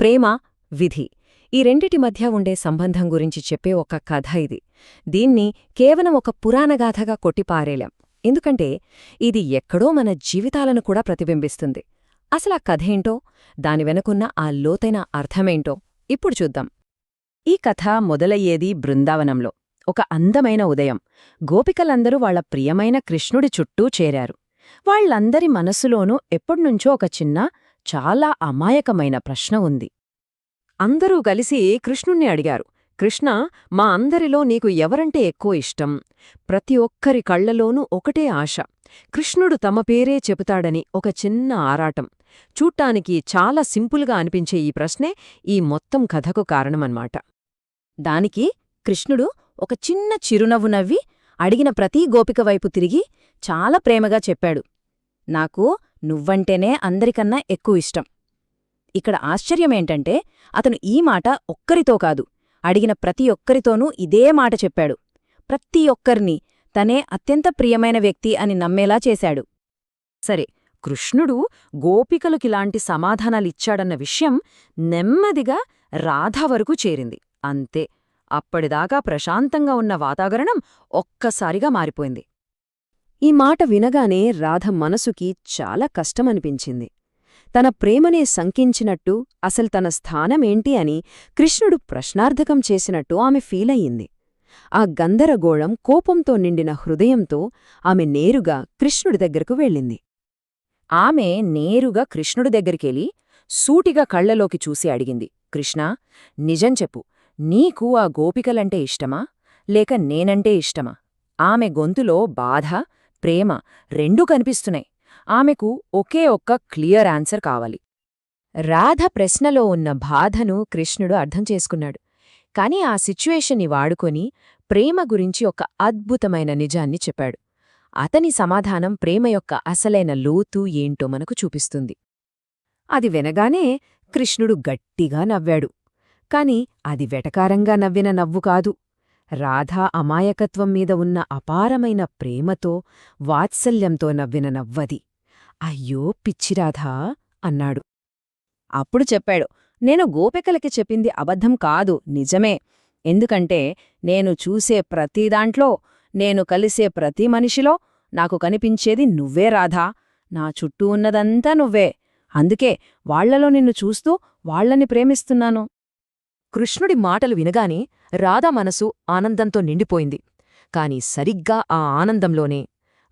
ప్రేమ విధి ఈ రెండిటి మధ్య ఉండే సంబంధం గురించి చెప్పే ఒక కథ ఇది. దీన్ని కేవలం ఒక పురాణగాథగా కొట్టిపారేలాం. ఎందుకంటే ఇది ఎక్కడో మన జీవితాలను కూడా ప్రతిబింబిస్తుంది. అసలా కథేంటో దాని వెనుకున్న ఆ లోతైన అర్థమేంటో ఇప్పుడు చూద్దాం. ఈ కథ మొదలయ్యేది బృందావనంలో. ఒక అందమైన ఉదయం. గోపికలందరూ వాళ్ళ ప్రియమైన కృష్ణుడి చుట్టూ చేరారు. వాళ్ళందరి మనసులోనూ ఎప్పటినుంచో ఒక చిన్న చాలా అమాయకమైన ప్రశ్న ఉంది. అందరూ కలిసి కృష్ణుణ్ణి అడిగారు. కృష్ణ మా అందరిలో నీకు ఎవరంటే ఎక్కువ ఇష్టం? ప్రతి ఒక్కరి కళ్ళలోనూ ఒకటే ఆశ. కృష్ణుడు తమ పేరే చెబుతాడని ఒక చిన్న ఆరాటం. చూట్టానికి చాలా సింపుల్గా అనిపించే ఈ ప్రశ్నే ఈ మొత్తం కథకు కారణమన్మాట దానికి కృష్ణుడు ఒక చిన్న చిరునవ్వు నవ్వి అడిగిన ప్రతీ గోపిక వైపు తిరిగి చాలా ప్రేమగా చెప్పాడు. నాకు నువ్వంటేనే అందరికన్నా ఎక్కువ ఇష్టం. ఇక్కడ ఆశ్చర్యమేంటంటే అతను ఈ మాట ఒక్కరితో కాదు అడిగిన ప్రతి ఒక్కరితోనూ ఇదే మాట చెప్పాడు. ప్రతి ఒక్కరినీ తనే అత్యంత ప్రియమైన వ్యక్తి అని నమ్మేలా చేశాడు. సరే కృష్ణుడు గోపికలకిలాంటి సమాధానాలిచ్చాడన్న విషయం నెమ్మదిగా రాధ వరకు చేరింది. అంతే అప్పటిదాకా ప్రశాంతంగా ఉన్న వాతావరణం ఒక్కసారిగా మారిపోయింది. ఈ మాట వినగానే రాధ మనసుకి చాలా కష్టమనిపించింది. తన ప్రేమనే శంకించినట్టు అసలు తన స్థానమేంటి అని కృష్ణుడు ప్రశ్నార్థకం చేసినట్టు ఆమె ఫీలయ్యింది. ఆ గందరగోళం కోపంతో నిండిన హృదయంతో ఆమె నేరుగా కృష్ణుడి దగ్గరకు వెళ్ళింది. ఆమె నేరుగా కృష్ణుడి దగ్గరికెళ్ళి సూటిగా కళ్ళలోకి చూసి అడిగింది. కృష్ణా నిజం చెప్పు. నీకు ఆ గోపికలంటే ఇష్టమా? లేక నేనంటే ఇష్టమా? ఆమె గొంతులో బాధ ప్రేమ రెండూ కనిపిస్తున్నాయి. ఆమెకు ఒకే ఒక్క క్లియర్ ఆన్సర్ కావాలి. రాధ ప్రశ్నలో ఉన్న బాధను కృష్ణుడు అర్థం చేసుకున్నాడు. కాని ఆ సిచ్యువేషన్ని వాడుకొని ప్రేమ గురించి ఒక అద్భుతమైన నిజాన్ని చెప్పాడు. అతని సమాధానం ప్రేమ యొక్క అసలైన లోతు ఏంటో మనకు చూపిస్తుంది. అది వినగానే కృష్ణుడు గట్టిగా నవ్వాడు. కాని అది వెటకారంగా నవ్విన నవ్వు కాదు. రాధా అమాయకత్వం మీద ఉన్న అపారమైన ప్రేమతో వాత్సల్యంతో నవ్విన నవ్వది. అయ్యో పిచ్చిరాధా అన్నాడు. అప్పుడు చెప్పాడు నేను గోపికలకి చెప్పింది అబద్ధం కాదు నిజమే. ఎందుకంటే నేను చూసే ప్రతిదాంట్లో నేను కలిసే ప్రతి మనిషిలో నాకు కనిపించేది నువ్వే రాధా. నా చుట్టూ ఉన్నదంతా నువ్వే. అందుకే వాళ్ళలో నిన్ను చూస్తూ వాళ్ళని ప్రేమిస్తున్నాను. కృష్ణుడి మాటలు వినగానే రాధా మనసు ఆనందంతో నిండిపోయింది. కాని సరిగ్గా ఆ ఆనందంలోనే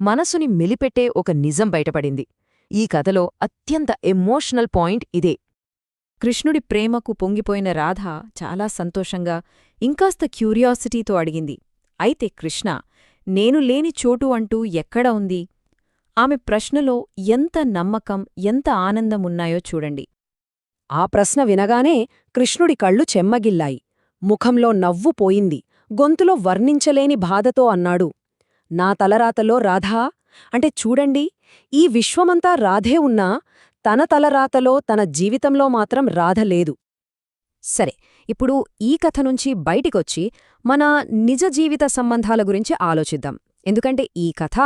మనసుని మెలిపెట్టే ఒక నిజం బయటపడింది. ఈ కథలో అత్యంత ఎమోషనల్ పాయింట్ ఇదే. కృష్ణుడి ప్రేమకు పొంగిపోయిన రాధ చాలా సంతోషంగా ఇంకాస్త క్యూరియాసిటీతో అడిగింది. అయితే కృష్ణ నేను లేని చోటు అంటూ ఎక్కడ ఉంది? ఆమె ప్రశ్నలో ఎంత నమ్మకం ఎంత ఆనందమున్నాయో చూడండి. ఆ ప్రశ్న వినగానే కృష్ణుడి కళ్ళు చెమ్మగిల్లాయి. ముఖంలో నవ్వు పోయింది. గొంతులో వర్ణించలేని బాధతో అన్నాడు. నా తలరాతలో రాధా అంటే చూడండి ఈ విశ్వమంతా రాధే ఉన్నా తన తలరాతలో తన జీవితంలో మాత్రం రాధ లేదు. సరే ఇప్పుడు ఈ కథ నుంచి బయటికొచ్చి మన నిజ జీవిత సంబంధాల గురించి ఆలోచిద్దాం. ఎందుకంటే ఈ కథ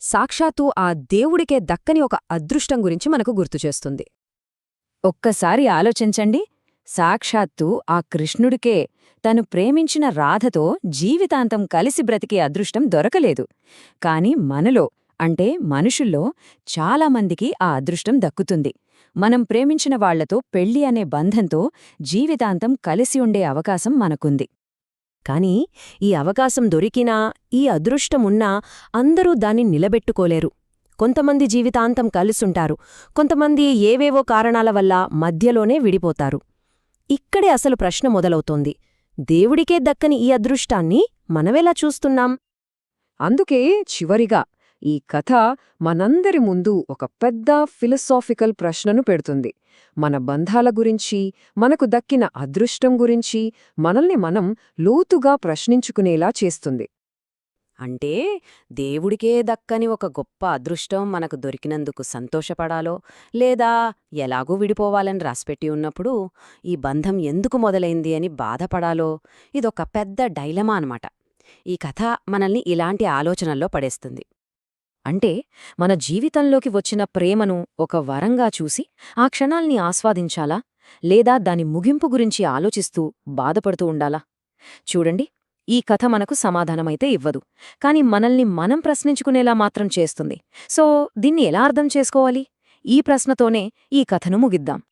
సాక్షాత్తు ఆ దేవుడికే దక్కని ఒక అదృష్టం గురించి మనకు గుర్తుచేస్తుంది ఒక్కసారి ఆలోచించండి. సాక్షాత్తు ఆ కృష్ణుడికే తను ప్రేమించిన రాధతో జీవితాంతం కలిసి బ్రతికే అదృష్టం దొరకలేదు. కాని మనలో అంటే మనుషుల్లో చాలామందికి ఆ అదృష్టం దక్కుతుంది. మనం ప్రేమించిన వాళ్ళతో పెళ్ళి అనే బంధంతో జీవితాంతం కలిసి ఉండే అవకాశం మనకుంది. కాని ఈ అవకాశం దొరికినా ఈ అదృష్టమున్నా అందరూ దాన్ని నిలబెట్టుకోలేరు. కొంతమంది జీవితాంతం కలుసుంటారు. కొంతమంది ఏవేవో కారణాల వల్ల మధ్యలోనే విడిపోతారు. ఇక్కడే అసలు ప్రశ్న మొదలవుతోంది. దేవుడికే దక్కని ఈ అదృష్టాన్ని మనమెలా చూస్తున్నాం? అందుకే చివరిగా ఈ కథ మనందరి ముందు ఒక పెద్ద ఫిలసాఫికల్ ప్రశ్నను పెడుతుంది. మన బంధాల గురించి మనకు దక్కిన అదృష్టం గురించి మనల్ని మనం లోతుగా ప్రశ్నించుకునేలా చేస్తుంది. అంటే దేవుడికే దక్కని ఒక గొప్ప అదృష్టం మనకు దొరికినందుకు సంతోషపడాలో లేదా ఎలాగూ విడిపోవాలని రాసిపెట్టి ఉన్నప్పుడు ఈ బంధం ఎందుకు మొదలైంది అని బాధపడాలో ఇదొక పెద్ద డైలమా అనమాట ఈ కథ మనల్ని ఇలాంటి ఆలోచనల్లో పడేస్తుంది. అంటే మన జీవితంలోకి వచ్చిన ప్రేమను ఒక వరంగా చూసి ఆ క్షణాల్ని ఆస్వాదించాలా లేదా దాని ముగింపు గురించి ఆలోచిస్తూ బాధపడుతూ ఉండాలా? చూడండి. ఈ కథ మనకు సమాధానమైతే ఇవ్వదు. కాని మనల్ని మనం ప్రశ్నించుకునేలా మాత్రం చేస్తుంది. సో దీన్ని ఎలా అర్థం చేసుకోవాలి? ఈ ప్రశ్నతోనే ఈ కథను ముగిద్దాం.